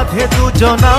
বাঁধে দুজনা।